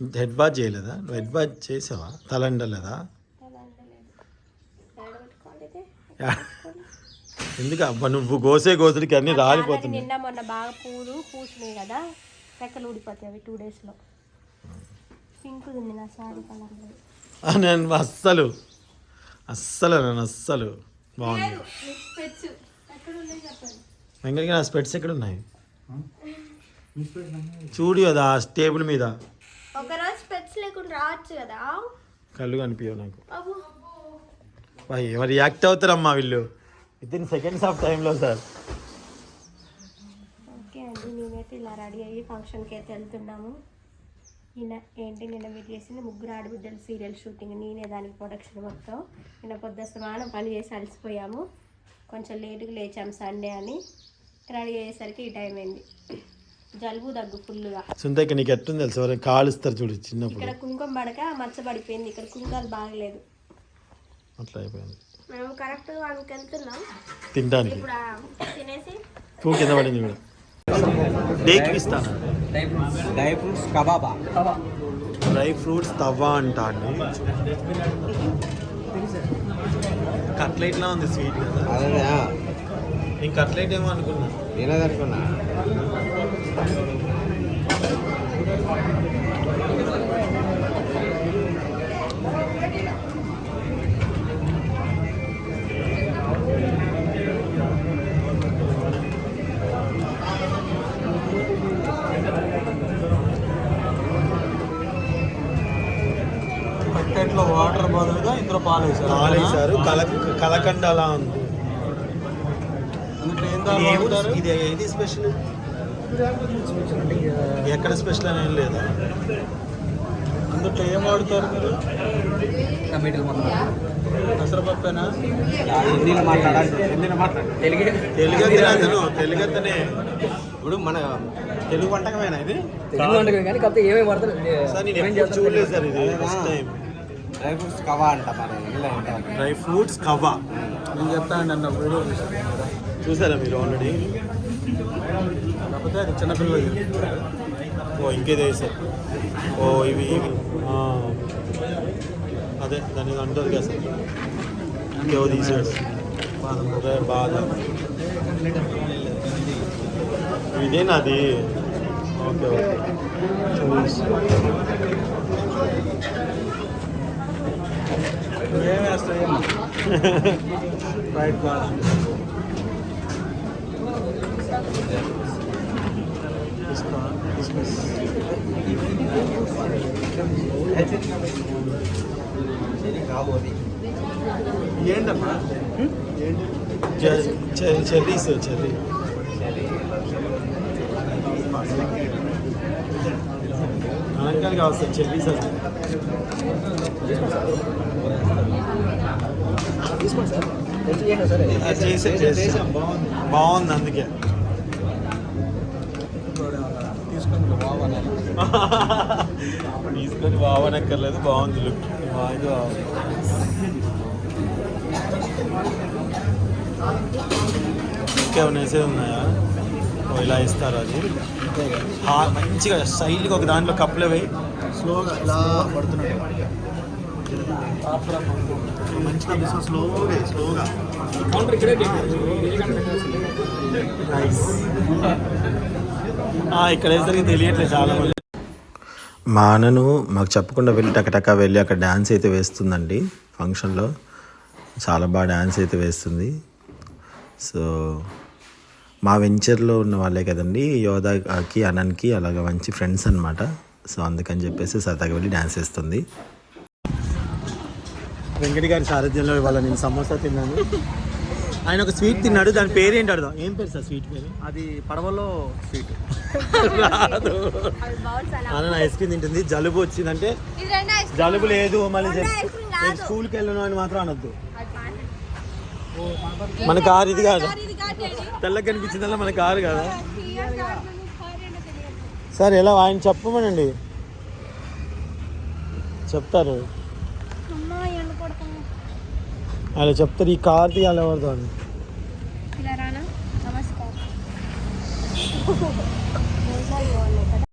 Head bath చేయలేదా? నువ్వు head bath చేసావా తలండలేదా? ఎందుకు అబ్బా నువ్వు కోసే కోసుడికి అన్ని రాలిపోతున్నాయి. నిన్న మొన్న బాగా పూలు పూసినాయి కదా రెక్కలు ఊడిపోతాయి అవి టూ డేస్లో పింక్ ఉంది నా శారీ ఆ, నేను అస్సలు అస్సలు నేను అస్సలు బాగుంది ఎక్కడ ఉన్నాయి చెప్పండి. వెంకటకి నా స్పెట్స్ ఎక్కడ ఉన్నాయి చూడు కదా ఆ టేబుల్ మీద. లేకుండా రావచ్చు కదా? కళ్ళు కనిపించవు నాకు. ఏమో రియాక్ట్ అవుతారమ్మా వీళ్ళు? విత్ ఇన్ సెకండ్స్ ఆఫ్ టైంలో సార్. ఓకే అండి మేమైతే ఇలా రెడీ అయ్యి ఫంక్షన్కి అయితే వెళ్తున్నాము. నిన్న ఏంటి నిన్న మీరు చేసింది ముగ్గురు ఆడబిడ్డలు సీరియల్ షూటింగ్ నేనే దానికి ప్రొడక్షన్ మొత్తం. నిన్న పొద్దుస్తమానం పని చేసి అలసిపోయాము. కొంచెం లేటుగా లేచాము సండే అని. రెడీ అయ్యేసరికి ఈ టైం అయింది. జలుబు దగ్గు ఫుల్గా సుందయ్య నీకు ఎట్టుంది తెలుసు? ఎవరైనా కాలుస్తారు చూడు చిన్నప్పుడు. ఇక్కడ కుంకుమ పడక మచ్చ పడిపోయింది ఇక్కడ కుంకాలు బాగలేదు. అట్లా అయిపోయింది. మేము కరెక్ట్గా వాళ్ళకి వెళ్తున్నాం. తినడానికి. ఇప్పుడు ఆ తినేసి పూ కింద పడింది కూడా డేకి ఇస్తాను? డ్రై ఫ్రూట్స్ కబాబా. డ్రై ఫ్రూట్స్ తవ్వ అంటా అండి. కట్లెట్లా ఉంది స్వీట్ కదా. అదే నేను కట్లెట్ ఏమో అనుకున్నా. నేనేదనుకున్నా కట్టెట్లో వాటర్ బదులుగా ఇందులో పాలు వేసారు పాలు వేశారు. కల కలకండ అలా ఉంది. ఇది ఏది స్పెషల్? ఎక్కడ స్పెషల్ అని ఏం లేదా? అందులో ఏం వాడతారు మీరు? పెసరపప్పేనా? తెలుగు. తెలుగు అతను ఇప్పుడు మన తెలుగు వంటకమేనా ఇది? తెలుగు వంటకం కానీ కాకపోతే ఏమేమి వాడతారు? సార్ నేను ఎప్పుడు చూడలేదు సార్ ఇది ఫస్ట్ టైం డ్రై ఫ్రూట్స్ కవా అంట ఏంటో. డ్రై ఫ్రూట్స్ కవ్వ నేను చెప్తానండి అన్న వీడియో చూసారా మీరు ఆల్రెడీ కాకపోతే అది చిన్నపిల్లలు ఓ ఇంకేదో వేసారు ఓ ఇవి. అదే దాని అంటారు కదా సార్. ఇంకేవో తీసాడు. బాదం ఇదేనాది ఓకే ఓకే. రైట్ బాగా ఏంటమ్మా చెర్రీస్ చెర్రీ అనకాలు కావాలి సార్ చెర్రీస్ అది తీసుకోండి సార్ బాగుంది అందుకే తీసుకుని బావనక్కర్లేదు బాగుంది లుక్ బాగుంది బాగుంది ఇంకేమైనా వేసేది ఉన్నాయా? ఇలా ఇస్తారు అది? మంచిగా స్టైల్గా ఒక దాంట్లో కప్పులు వేయి. స్లోగా ఇలా పడుతున్నాడు మంచిగా బిజినెస్ స్లోగా స్లోగా ఇక్కడ వేసరికి తెలియట్లేదు చాలా మంది మా అన్నను మాకు చెప్పకుండా వెళ్ళి టకటక వెళ్ళి అక్కడ డ్యాన్స్ అయితే వేస్తుందండి ఫంక్షన్లో. చాలా బాగా డ్యాన్స్ అయితే వేస్తుంది. సో మా వెంచర్లో ఉన్న వాళ్ళే కదండి యోధాకి అనంకి అలాగ మంచి ఫ్రెండ్స్ అనమాట సో అందుకని చెప్పేసి సరదాగా వెళ్ళి డ్యాన్స్ వేస్తుంది. వెంకటి గారి సారథ్యంలో ఇవాళ నేను సమోసా తిన్నాను. ఆయన ఒక స్వీట్ తిన్నాడు దాని పేరు ఏంటి అడదాం ఏం పేరు సార్ స్వీట్ పేరు? అది పడవలో స్వీట్. రాదు. అలా ఐస్ క్రీమ్ తింటుంది జలుబు వచ్చిందంటే ఇది రెండు ఐస్ జలుబు లేదు మళ్ళీ స్కూల్కి వెళ్ళను అని మాత్రం అనొద్దు. మన కారు ఇది కాదు. తెల్లగా కనిపించిందల్లా మన కారు కదా. సార్ ఎలా? ఆయన చెప్పమనండి. చెప్తారు. అలా చెప్తారు ఈ కార్ తీయాలి ఎవరితో అని. ఇలా రానా? నమస్కారం.